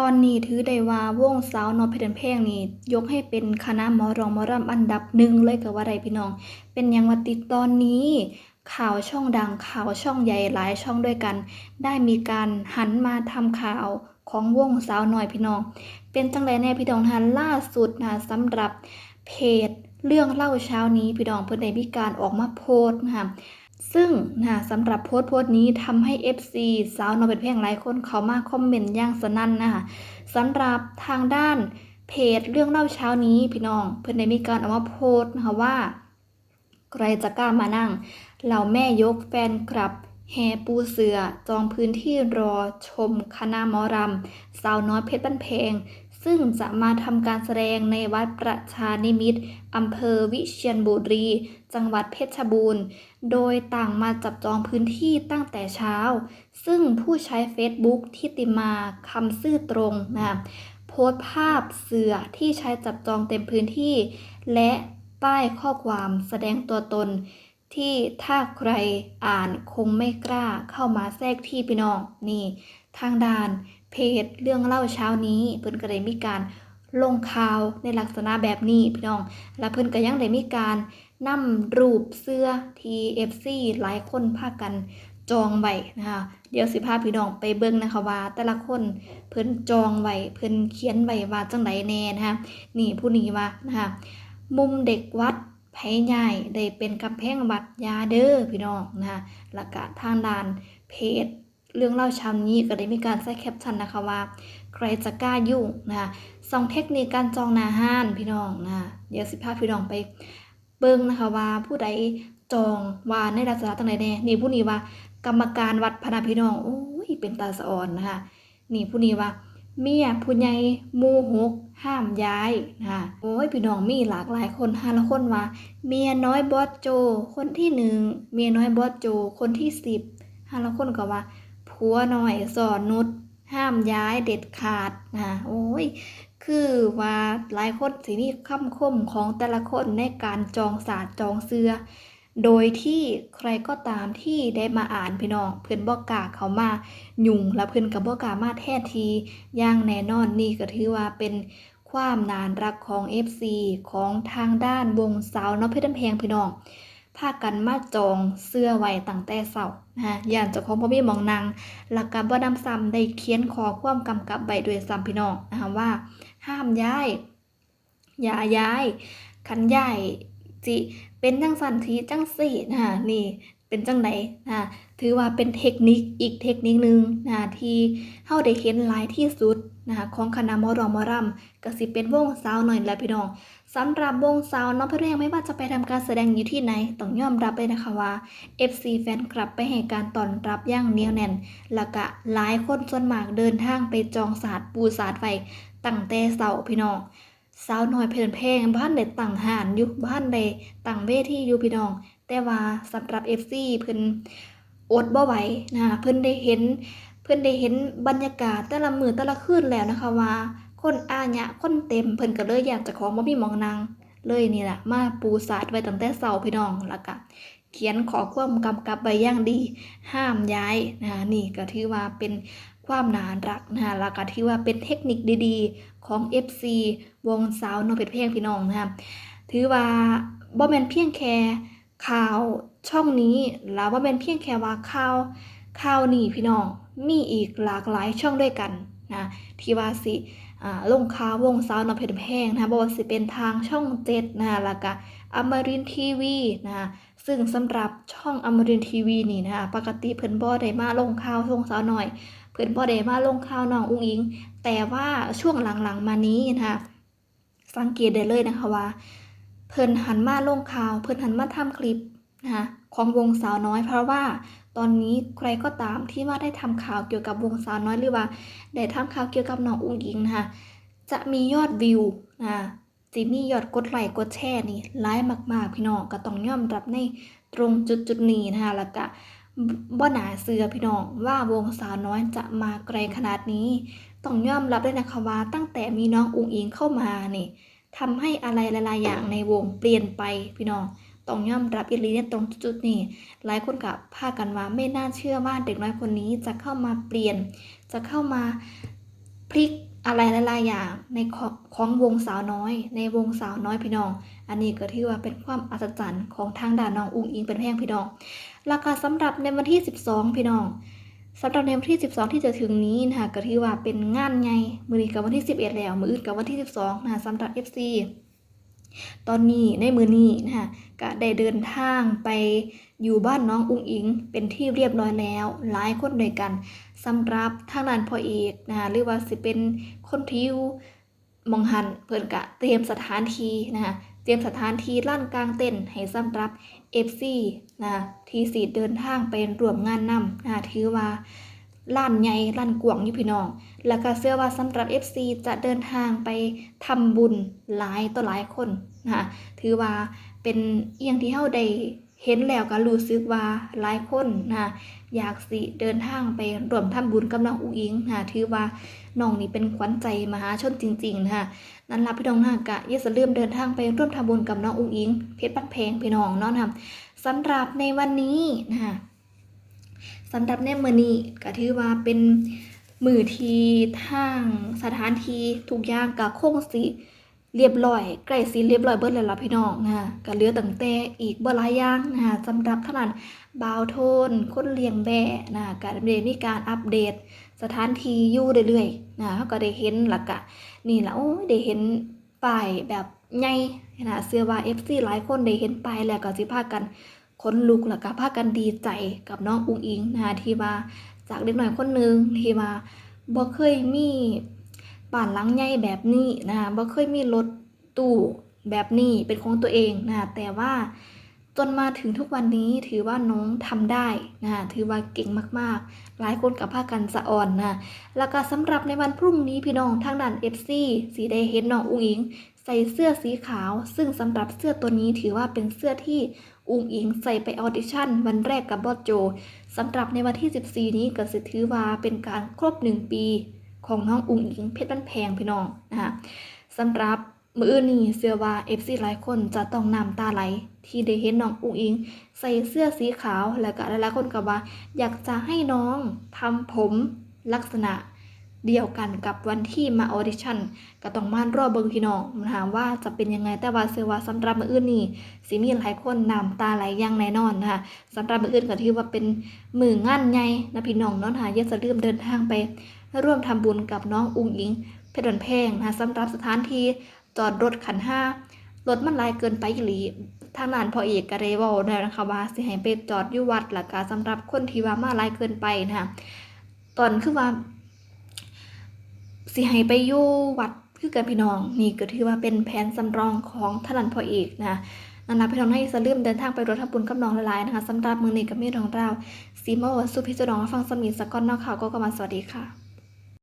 ตอนนี้ถือได้ว่าวงสาวนอเพชรเพลงนี่ยกให้เป็นคณะหมอรองหมอรำอันดับหนึ่งเลยก็ว่าได้พี่น้อง เป็นยังว่าติดตอนนี้ข่าวช่องดังข่าวช่องใหญ่หลายช่องด้วยกัน ได้มีการหันมาทำข่าวของวงสาวน้อยพี่น้อง เป็นจังไรแน่พี่น้องทันล่าสุดนะสำหรับเพจเรื่องเล่าเช้านี้พี่น้องเพื่อนได้มีการออกมาโพสต์นะคะ ซึ่งนะสำหรับโพสต์โพสต์นี้ทำให้ FC สาวนอเป็นเพียงหลายคนเขามาคอมเมนต์ย่างสนั่นนะคะสำหรับทางด้านเพจเรื่องเล่าเช้านี้พี่น้อง เพื่อนได้มีการออกมาโพสต์นะคะว่า ใครจะกล้ามานั่งเหล่าแม่ยกแฟนคลับแห่ปูเสือจองพื้นที่รอชมคณะหมอรำสาวน้อยเพชรบ้านเพง ซึ่งจะมาทำการแสดงในวัดประชานิมิตรอำเภอวิเชียรบุรี จังหวัดเพชรบูรณ์ โดยต่างมาจับจองพื้นที่ตั้งแต่เช้า ซึ่งผู้ใช้ Facebook ทิติมาคำซื่อตรงนะโพสต์ภาพเสือที่ใช้จับจองเต็มพื้นที่ และป้ายข้อความแสดงตัวตน ที่ถ้าใครอ่านคงไม่กล้าเข้ามาแทรกที่พี่น้องนี่ ทางด้าน เพจเรื่องเล่าเช้านี้เพิ่นก็ได้มีการลงข่าวในลักษณะแบบนี้พี่น้อง และเพิ่นก็ยังได้มีการนำรูปเสื้อ TFC หลายคนพากันจองไว้นะคะ เดี๋ยวสิพาพี่น้องไปเบิ่งนะคะว่า แต่ละคนเพิ่นจองไว้เพิ่นเขียนไว้ว่าจังไดแน่นะคะนี่ผู้นี้ว่านะคะมุมเด็กวัดไผใหญ่ได้เป็นกำแพงวัดยาเด้อพี่น้องนะคะแล้วก็ทางด้านเพจ เรื่องเล่าช้านี้ก็ได้มีการใส่แคปชั่นนะคะว่า ใครจะกล้ายุ่งนะคะสองเทคนิคการจองนาห้านพี่น้องนะเดี๋ยวสิพาพี่น้องไปเบิ่งนะคะว่าผู้ใดจองว่าในลักษณะต่างใดแน่นี่ผู้นี้ว่า กรรมการวัดพนาพี่น้องโอ้ยเป็นตาสะอ่อนนะคะนี่ผู้นี้ว่าเมียผู้ใหญ่มูหกห้ามย้ายนะคะโอ้ยพี่น้องมีหลากหลายคนห้าละคนว่า เมียน้อยบอสโจ คนที่หนึ่งเมียน้อยบอสโจ คนที่สิบห้าละคนก็ว่า ผัวหน่อยสอนนุชห้ามย้ายเด็ดขาดนะโอ้ยคือว่าหลายคนสิมีคำคมของแต่ละคนในการจองศาสตร์จองเสือ โดยที่ใครก็ตามที่ได้มาอ่านพี่น้องเพื่อนบอกกาเขามายุ่งและเพื่อนกับบอกกามาแท้ทีอย่างแน่นอนนี่ก็ถือว่าเป็นความนานรักของ FC ของทางด้านวงสาวน้องเพชรบ้านแพงพี่น้อง พากันมาจองเสื้อไว้ตั้งแต่เสาร์นะฮะย่านเจ้าของพ่อพี่มองนางหลักการบ่นำซ้ำได้เขียนขอความกำกับไว้ด้วยซ้ำพี่น้องนะคะว่า ห้ามย้าย อย่าย้ายคันย้ายจิเป็นจังสันทีจังสี่นะคะนี่เป็นจังไหนนะถือว่าเป็นเทคนิคอีกเทคนิคหนึ่งนะที่เฮาได้เห็นหลายที่สุดนะคะของคณะมอรอมอรำก็สิเป็นวงสาวหน่อยแหละพี่น้อง สำหรับวงสาวน้องเพชรแพงไม่ว่าจะไปทำการแสดงอยู่ที่ไหน ต้องยอมรับเลยนะคะว่า FC แฟนคลับไปให้การต้อนรับอย่างเนียวแน่น แล้วก็หลายคนส่วนมากเดินทางไปจองศาสตร์ปูศาสตร์ไฟตั้งแต่เสาพี่น้องสาวน้อยเพลินเพลงบ้านเด็ดตั้งหานอยู่บ้านใดตั้งเวทีอยู่พี่น้อง แต่ว่าสำหรับ FC เพิ่นอดบ่ไหวนะคะเพิ่นได้เห็น เพิ่นได้เห็นบรรยากาศแต่ละมือแต่ละคืนแล้วนะคะว่า คนอาญะคนเต็มเพิ่นก็เลยอยากจะขอบ่มีมองนางเลยนี่แหละมาปูศาสตร์ไว้ตั้งแต่เช้าพี่น้องแล้วก็เขียนขอความกำกับไว้อย่างดี ห้ามย้ายนะคะนี่ก็ถือว่าเป็นความน่ารักนะคะแล้วก็ถือว่าเป็นเทคนิคดีๆ ของ FC วงสาวน้องเพชรเพลงพี่น้องนะคะถือว่าบ่แม่นเพียงแค่ข่าวช่องนี้แล้วบ่แม่นเพียงแค่ว่าข่าวข่าวนี้พี่น้องมีอีกหลากหลายช่องด้วยกันนะที่ว่าสิ ลงข่าววงสาวน้ำเพชรแพงนะคะบอกว่าสิเป็นทางช่องเจ็ดนะคะแล้วก็อมรินทีวีนะคะซึ่งสำหรับช่องอมรินทีวีนี่นะคะปกติเพิ่นบ่ได้มาลงข่าววงสาวหน่อย เพิ่นบ่ได้มาลงข่าวน้องอุ้งอิง แต่ว่าช่วงหลังๆมานี้นะคะสังเกตได้เลยนะคะว่า เพิ่นหันมาลงข่าว เพิ่นหันมาทำคลิปนะคะของวงสาวน้อยเพราะว่า อนนี้ใครก็ตามที่ว่าได้ทำข่าวเกี่ยวกับวงสาวน้อยหรือว่าได้ทำข่าวเกี่ยวกับน้องอุ้งอิงนะคะจะมียอดวิวนะจิมียอดกดไลค์กดแชร์นี่ไลค์มาก ๆ พี่น้องก็ต้องยอมรับในตรงจุดจุดๆนี้นะคะแล้วก็บ่หนาเสือพี่น้องว่าวงสาวน้อยจะมาไกลขนาดนี้ ต้องยอมรับเลยนะคะว่าตั้งแต่มีน้องอุ้งอิงเข้ามานี่ทำให้อะไรหลายๆอย่างในวงเปลี่ยนไปพี่น้อง ต้องยอมรับอีหลีในตรงจุดนี้ หลายคนกับพากันว่าไม่น่าเชื่อว่าเด็กน้อยคนนี้จะเข้ามาเปลี่ยน จะเข้ามาพลิกอะไรหลายๆอย่างในของของวงสาวน้อย ในวงสาวน้อยพี่น้อง อันนี้ก็ถือว่าเป็นความอัศจรรย์ของทางด่านน้องอุ้งอิงเป็นแพงพี่น้องแล้วก็สำหรับในวันที่ 12 พี่น้องสำหรับในวันที่ 12 ที่จะถึงนี้นะคะก็ถือว่าเป็นงานใหญ่มื้อนี้กับวันที่ 11 แล้ว มืออื่นกับวันที่ 12นะคะสำหรับ FC ตอนนี้ในมือนี้นะคะก็ได้เดินทางไปอยู่บ้านน้องอุ้งอิง เป็นที่เรียบร้อยแล้ว หลายคนด้วยกันสำหรับทางด้านพ่อเอกนะคะหรือว่าสิเป็นคนที่อยู่มองหันเพิ่นกะเตรียมสถานที่นะคะเตรียมสถานที่ลั่นกลางเต้นให้สำหรับ FC นะคะทีสิเดินทางไปร่วมงานนำนะคะถือว่า ล้านใหญ่ล้านกวางอยู่พี่น้อง แล้วก็เชื่อว่าสำหรับ FC จะเดินทางไปทำบุญหลายต่อหลายคนนะคะถือว่าเป็นเอียงที่เฮาได้เห็นแล้วก็รู้สึกว่าหลายคนนะคะอยากสิเดินทางไปร่วมทำบุญกับน้องอุ๋งอิงนะคะถือว่าน้องนี่เป็นขวัญใจมหาชนจริงๆนะคะนั่นล่ะพี่น้องนะคะกะอย่าลืมเดินทางไปร่วมทำบุญกับน้องอุ๋งอิง เพชรบ้านแพงพี่น้องเนาะนะคะสำหรับในวันนี้นะคะ สำหรับในมื้อนี้ก็ถือว่าเป็นมือทีทางสถานที่ทุกอย่างก็คงสิเรียบร้อยใกล้สิเรียบร้อยเบิดแล้วล่ะพี่น้องนะคะก็เหลือตั้งแต่อีกบ่หลายอย่างนะสำหรับท่านั้นบาวโทนคนเลี้ยงแบะนะคะก็ได้มีการอัปเดต สถานที่อยู่เรื่อยๆนะเขาก็ได้เห็นแล้วก็นี่ละโอ้ได้เห็นป้ายแบบใหญ่นะเชื่อว่า FC หลายคนได้เห็นป้ายแล้วก็สิพากัน ขนลุกแล้วก็พากันดีใจกับน้องอุ๋งอิงนะคะที่ว่าจากเด็กหน่อยคนหนึ่งที่ว่าบ่เคยมีบ้านหลังใหญ่แบบนี้นะคะบ่เคยมีรถตู้แบบนี้เป็นของตัวเองนะคะแต่ว่าจนมาถึงทุกวันนี้ถือว่าน้องทำได้นะคะถือว่าเก่งมากๆ หลายคนกับพากันสะอ่อนนะแล้วก็สำหรับในวันพรุ่งนี้พี่น้องทางด้าน FC สีได้เห็นน้องอุ๋งอิง ใส่เสื้อสีขาว ซึ่งสำหรับเสื้อตัวนี้ถือว่าเป็นเสื้อที่อุงอิงใส่ไปออดิชั่น วันแรกกับบอสโจสำหรับในวันที่ 14 นี้ก็สิถือว่าเป็นการครบ 1 ปีของน้องอุงอิงเพชรบ้านแพงพี่น้องนะคะสำหรับมืออื่นนี้เชื่อว่า FC หลายคนจะต้องน้ำตาไหล ที่ได้เห็นน้องอุงอิง ใส่เสื้อสีขาวแล้วก็หลายๆคนก็ว่า อยากจะให้น้องทำผมลักษณะ เดียวกันกับวันที่มาออดิชั่นก็ต้องมานรอบเบิงพี่น้องนะคะว่าจะเป็นยังไงแต่ว่าเชื่อว่าสำหรับมืออื่นนี้สิมีหลายคนนำตาไหลอย่างแน่นอนนะคะสำหรับมืออื่นก็ถือว่าเป็นมืองานใหญ่นะพี่น้องเนาะนะคะอย่าจะลืมเดินทางไป ร่วมทำบุญกับน้องอุ๋งอิง เพชรนแพงนะคะสำหรับสถานที่จอดรถขันห้ารถมันลายเกินไปอีหลีทางนั้นพอเอกก็ได้เว้าแล้วนะคะว่าสิให้ไปจอดอยู่วัดแล้วก็สำหรับคนที่ว่ามาลายเกินไปนะคะตอนคือว่า สิให้ไปอยู่วัดคือกันพี่น้อง นี่ก็ถือว่าเป็นแผนสำรองของท่านันพ่อเอกนะนันนะพี่น้องให้สลืมเดินทางไปรถทับบุญกับน้องหลายๆนะคะสำหรับมือนี้กับมีรองเราสีมาวสุพิจดองฟังสมีสกอนนอกข่าวก็กำมาสวัสดีค่ะ